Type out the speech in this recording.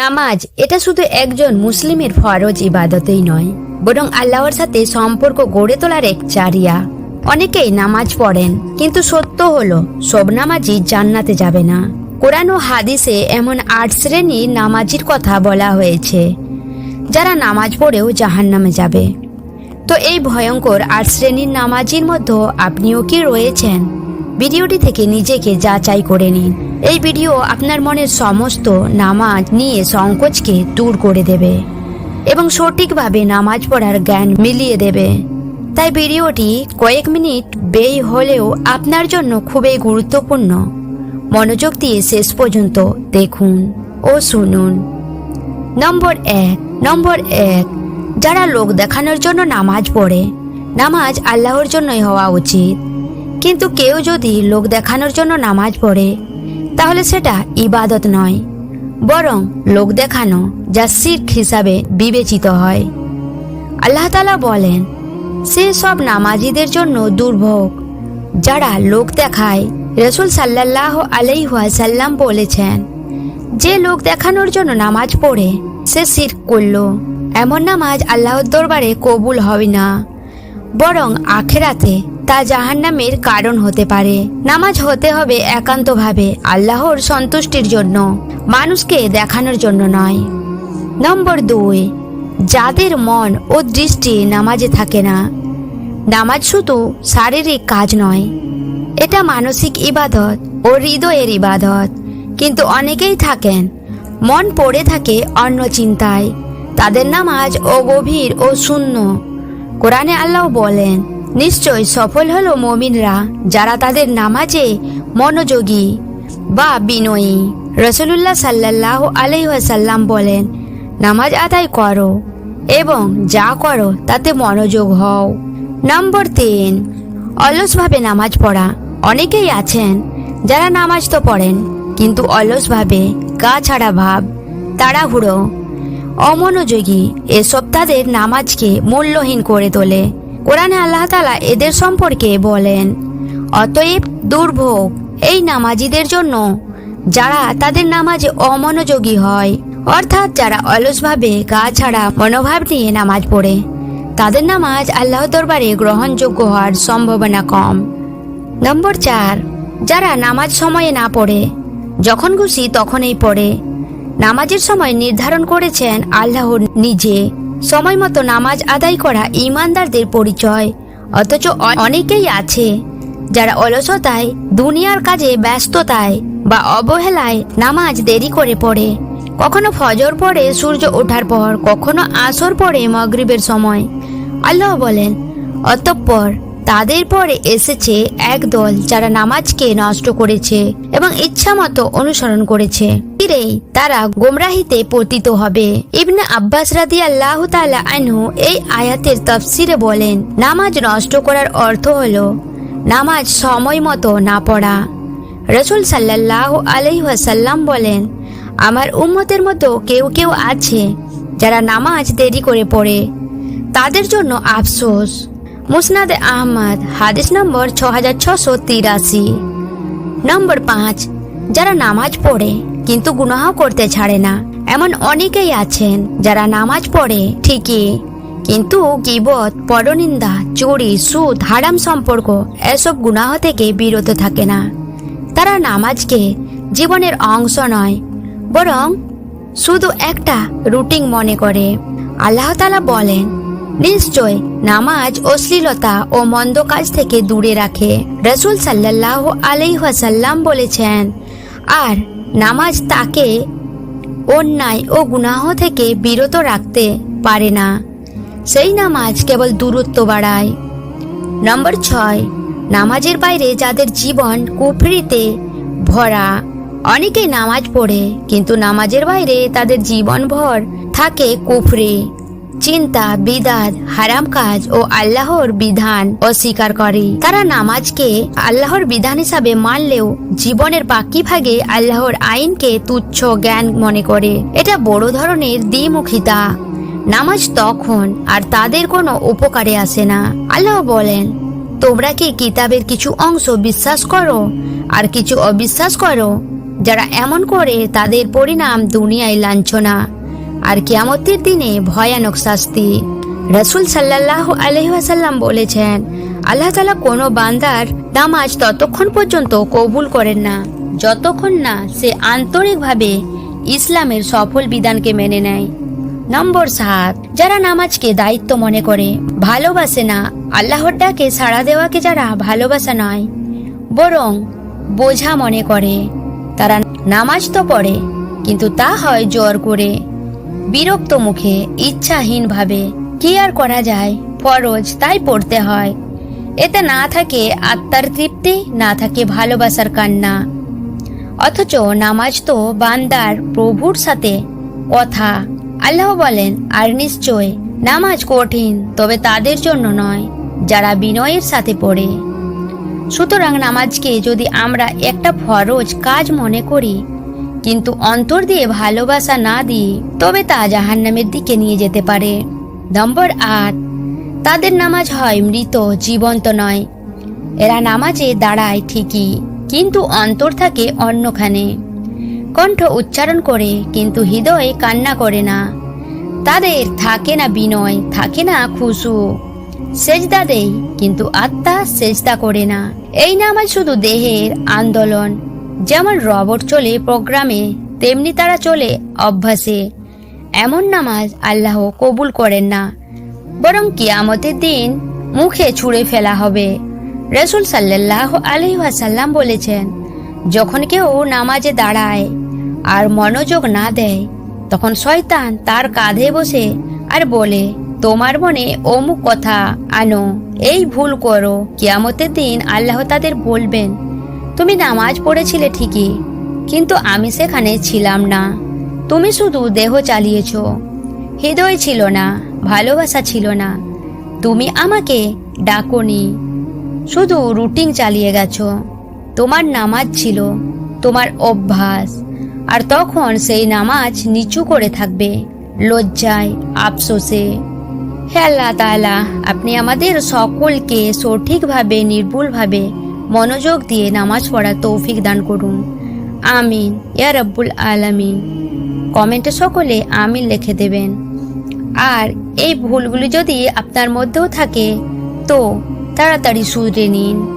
নামাজ, এটা শুধু একজন মুসলিমের ফরজ ইবাদতেই নয়, বরং আল্লাহর সাথে সম্পর্ক গড়ে তোলার এক চারিয়া অনেকেই নামাজ পড়েন, কিন্তু সত্য হলো, সব নামাজই জান্নাতে যাবে না। কোরআন ও হাদিসে এমন আট শ্রেণির নামাজির কথা বলা হয়েছে, যারা নামাজ পড়েও জাহান্নামে যাবে। তো এই ভয়ঙ্কর আট শ্রেণির নামাজির মধ্যে আপনিও কি রয়েছেন? ভিডিওটি থেকে নিজেকে যাচাই করে নিন। এই ভিডিও আপনার মনের সমস্ত নামাজ নিয়ে সংকোচকে দূর করে দেবে এবং সঠিকভাবে নামাজ পড়ার জ্ঞান মিলিয়ে দেবে। তাই ভিডিওটি কয়েক মিনিট ব্যয় হলেও আপনার জন্য খুবই গুরুত্বপূর্ণ। মনোযোগ দিয়ে শেষ পর্যন্ত দেখুন ও শুনুন। নম্বর এক নম্বর এক, যারা লোক দেখানোর জন্য নামাজ পড়ে, নামাজ আল্লাহর জন্যই হওয়া উচিত। কিন্তু কেউ যদি লোক দেখানোর জন্য নামাজ পড়ে তাহলে সেটা ইবাদত নয়, বরং লোক দেখানো যা শির্ক হিসাবে বিবেচিত হয়। আল্লাহ তালা বলেন, সে সব নামাজিদের জন্য দুর্ভোগ, যারা লোক দেখায়, রসুল সাল্লাহ আলাইহাসাল্লাম বলেছেন, যে লোক দেখানোর জন্য নামাজ পড়ে, সে সির করল। এমন নামাজ আল্লাহর দরবারে কবুল হবে না। বরং আখেরাতে তা জাহান্নামের কারণ হতে পারে। নামাজ হতে হবে একান্তভাবে আল্লাহর সন্তুষ্টির জন্য, মানুষকে দেখানোর জন্য নয়। নম্বর দুই, যাদের মন ও দৃষ্টি নামাজে থাকে না। নামাজ শুধু শারীরিক কাজ নয়, এটা মানসিক ইবাদত ও হৃদয়ের ইবাদত। কিন্তু অনেকেই থাকেন, মন পড়ে থাকে অন্য চিন্তায়। তাদের নামাজ ও গভীর ও শূন্য। কোরআনে আল্লাহ বলেন, নিশ্চয় সফল হলো মমিনরা যারা তাদের নামাজে মনোযোগী বা বিনয়ী। রসুল্লাহ সাল্লাহ আলাইসাল্লাম বলেন, নামাজ আদায় করো এবং যা করো তাতে মনোযোগ হও। নম্বর তিন, অলসভাবে নামাজ পড়া। অনেকেই আছেন যারা নামাজ তো পড়েন, কিন্তু অলসভাবে গা ছাড়া ভাব, তাড়াহুড়ো অমনোযোগী, এসব তাদের নামাজকে মূল্যহীন করে তোলে। কোরআনে আল্লাহ তালা এদের সম্পর্কে বলেন, অতএব দুর্ভোগ, এই নামাজিদের জন্য যারা তাদের নামাজে অমনোযোগী হয়, অর্থাৎ যারা অলসভাবে গা ছাড়া মনোভাব নিয়ে নামাজ পড়ে, তাদের নামাজ আল্লাহ দরবারে গ্রহণযোগ্য হওয়ার সম্ভাবনা কম। নম্বর চার, যারা নামাজ সময়ে না পড়ে, যখন খুশি তখনই পড়ে। নামাজের সময় নির্ধারণ করেছেন আল্লাহ নিজে। সময় মতো নামাজ আদায় করা ইমানদারদের পরিচয়। অথচ অনেকেই আছে যারা অলসতায়, দুনিয়ার কাজে ব্যস্ততায় বা অবহেলায় নামাজ দেরি করে পড়ে। কখনো ফজর পড়ে সূর্য ওঠার পর, কখনো আসর পরে মগরিবের সময়। আল্লাহ বলেন, অতঃপর তাদের পরে এসেছে এক দল যারা নামাজকে নষ্ট করেছে এবং ইচ্ছামতো অনুসরণ করেছে। ফিরেই তারা গোমরাহিতে পতিত হবে। ইবনে আব্বাস রাদি আল্লাহ তালা আনহু এই আয়াতের তফসিরে বলেন, নামাজ নষ্ট করার অর্থ হলো নামাজ সময় মতো না পড়া। রসুল সাল্লাহ আলহাসাল্লাম বলেন, আমার উম্মতের মতো কেউ কেউ আছে যারা নামাজ দেরি করে পড়ে। তাদের জন্য আফসোস। মুসনাদে আহমদ, হাদিস নম্বর ছ হাজার ছশো তিরাশি। নম্বর পাঁচ, যারা নামাজ পড়ে, কিন্তু গুনাহ করতে ছাড়ে না। এমন অনেকেই আছেন যারা নামাজ পড়ে, ঠিকই, কিন্তু গিবত, পরনিন্দা, চুরি, সুদ, হারাম সম্পর্ক, এসব গুনাহ থেকে বিরত থাকে না। তারা নামাজকে জীবনের অংশ নয়, বরং শুধু একটা রুটিন মনে করে। আল্লাহ তালা বলেন নিশ্চয় নামাজ অশ্লীলতা ও মন্দ কাজ থেকে দূরে রাখে। রসুল সাল্লাহ আলাইহাসাল্লাম বলেছেন, আর নামাজ তাকে অন্যায় ও গুনাহ থেকে বিরত রাখতে পারে না। সেই নামাজ কেবল দূরত্ব বাড়ায়। নম্বর ছয়, নামাজের বাইরে যাদের জীবন কুফরিতে ভরা অনেকে নামাজ পড়ে, কিন্তু নামাজের বাইরে তাদের জীবন ভর থাকে কুফরি। চিন্তা, বিদাত, হারাম কাজ ও আল্লাহর বিধান অস্বীকার করে। তারা নামাজকে আল্লাহর বিধান হিসাবে মানলেও জীবনের বাকি ভাগে আল্লাহর আইনকে তুচ্ছ জ্ঞান মনে করে। এটা বড় ধরনের দ্বিমুখিতা। নামাজ তখন আর তাদের কোনো উপকারে আসে না। আল্লাহ বলেন, তোমরা কি কিতাবের কিছু অংশ বিশ্বাস করো? আর কিছু অবিশ্বাস করো? যারা এমন করে তাদের পরিণাম দুনিয়ায় লাঞ্ছনা। আর কিয়ামতের দিনে ভয়ানক শাস্তি। রসুল সাল্লাহ আলহাসাল্লাম বলেছেন, আল্লাহ তালা কোনো বান্দার নামাজ ততক্ষণ পর্যন্ত কবুল করেন না, যতক্ষণ না সে আন্তরিকভাবে ইসলামের সফল বিধানকে মেনে নেয়। নম্বর সাত, যারা নামাজকে দায়িত্ব মনে করে, ভালোবাসে না, আল্লাহর ডাকে সাড়া দেওয়াকে যারা ভালোবাসা নয়, বরং বোঝা মনে করে, তারা নামাজ তো পড়ে, কিন্তু তা হয় জোর করে। বিরক্ত মুখে ইচ্ছাহীন ভাবে কি আর করা যায়? ফরজ, তাই পড়তে হয়। এতে না থাকে আত্মার তৃপ্তি, না থাকে ভালোবাসার কান্না। অথচ নামাজ তো বান্দার প্রভুর সাথে কথা। আল্লাহ বলেন, আর নিশ্চয়, নামাজ কঠিন, তবে তাদের জন্য নয়, যারা বিনয়ের সাথে পড়ে। সুতরাং নামাজকে যদি আমরা একটা ফরজ কাজ মনে করি কিন্তু অন্তর দিয়ে ভালোবাসা না দিয়ে তবে তা জাহান্নামের দিকে নিয়ে যেতে পারে। নম্বর আট, তাদের নামাজ হয় মৃত, জীবন্ত নয়। এরা নামাজে দাঁড়ায় ঠিকই, কিন্তু অন্তর থাকে অন্যখানে। কণ্ঠ উচ্চারণ করে, কিন্তু হৃদয়ে কান্না করে না। তাদের থাকে না বিনয়, থাকে না খুশু। সেজদা দেয়, কিন্তু আত্মা সেজদা করে না। এই নামাজ শুধু দেহের আন্দোলন। যেমন রবট চলে প্রোগ্রামে, তেমনি তারা চলে অভ্যাসে। এমন নামাজ আল্লাহ কবুল করেন না। বরং কিয়ামতের দিন মুখে ছুঁড়ে ফেলা হবে। রসুল সাল্লাহ আলহাসাল্লাম বলেছেন, যখন কেউ নামাজে দাঁড়ায় আর মনোযোগ না দেয়, তখন শয়তান তার কাঁধে বসে আর বলে, তোমার মনে অমুক কথা আনো, এই ভুল করো। কিয়ামতের দিন আল্লাহ তাদের বলবেন তুমি নামাজ পড়েছিলে ঠিকই, কিন্তু আমি সেখানে ছিলাম না। তুমি শুধু দেহ চালিয়েছ। হৃদয় ছিল না, ভালোবাসা ছিল না। তুমি আমাকে ডাকনি। শুধু রুটিন চালিয়ে গেছো। তোমার নামাজ ছিল, তোমার অভ্যাস। আর তখন সেই নামাজ নিচু করে থাকবে, লজ্জায়, আফসোসে। হে আল্লাহ তাআলা, আপনি আমাদের সকলকে সঠিকভাবে, নির্ভুলভাবে মনোযোগ দিয়ে নামাজ পড়ার তৌফিক দান করুন। আমিন, ইয়া রব্বুল আলামিন। কমেন্টে সকলে আমিন লিখে দেবেন। আর এই ভুলগুলি যদি আপনার মধ্যেও থাকে, তো তাড়াতাড়ি শুধরে নিন।